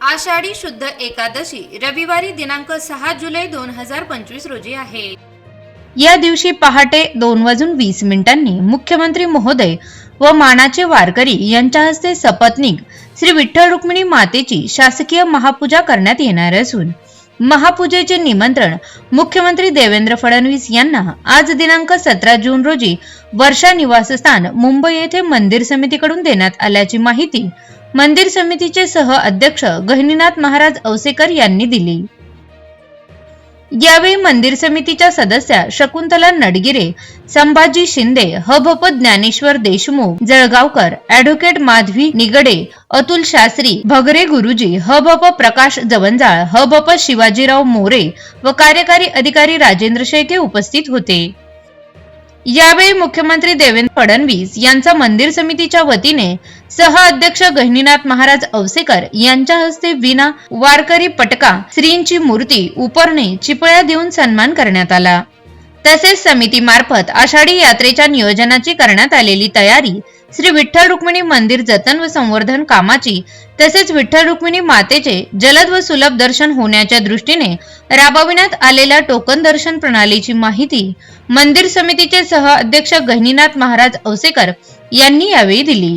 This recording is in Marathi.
आषाढी शुद्ध एकादशी रविवारी दिनांक सहा जुलै दोन हजार पंचवीस रोजी आहे. या दिवशी पहाटे दोन वाजून वीस मिनिटांनी मुख्यमंत्री महोदय व मानाचे वारकरी यांच्या हस्ते सपत्नीक श्री विठ्ठल रुक्मिणी मातेची शासकीय महापूजा करण्यात येणार असून महापूजेचे निमंत्रण मुख्यमंत्री देवेंद्र फडणवीस यांना आज दिनांक सतरा जून रोजी वर्षा निवासस्थान मुंबई येथे मंदिर समितीकडून देण्यात आल्याची माहिती मंदिर समितीचे सह अध्यक्ष गहिनीनाथ महाराज औसेकर यांनी दिली. यावेळी मंदिर समितीच्या सदस्या शकुंतला नडगिरे संभाजी शिंदे हभप ज्ञानेश्वर देशमुख जळगावकर ऍडव्होकेट माधवी निगडे अतुल शास्त्री भगरे गुरुजी हभप प्रकाश जवंजाळ हभप शिवाजीराव मोरे व कार्यकारी अधिकारी राजेंद्र शेळके उपस्थित होते. यावेळी मुख्यमंत्री देवेंद्र फडणवीस यांचा मंदिर समितीच्या वतीने सह अध्यक्ष गहिनीनाथ महाराज अवसेकर यांच्या हस्ते विना वारकरी पटका श्रींची मूर्ती उपरणे चिपळ्या देऊन सन्मान करण्यात आला. तसेच समितीमार्फत आषाढी यात्रेच्या नियोजनाची करण्यात आलेली तयारी श्री विठ्ठल रुक्मिणी मंदिर जतन व संवर्धन कामाची तसेच विठ्ठल रुक्मिणी मातेचे जलद व सुलभ दर्शन होण्याच्या दृष्टीने राबविण्यात आलेल्या टोकन दर्शन प्रणालीची माहिती मंदिर समितीचे सह अध्यक्ष गहिनीनाथ महाराज औसेकर यांनी यावेळी दिली.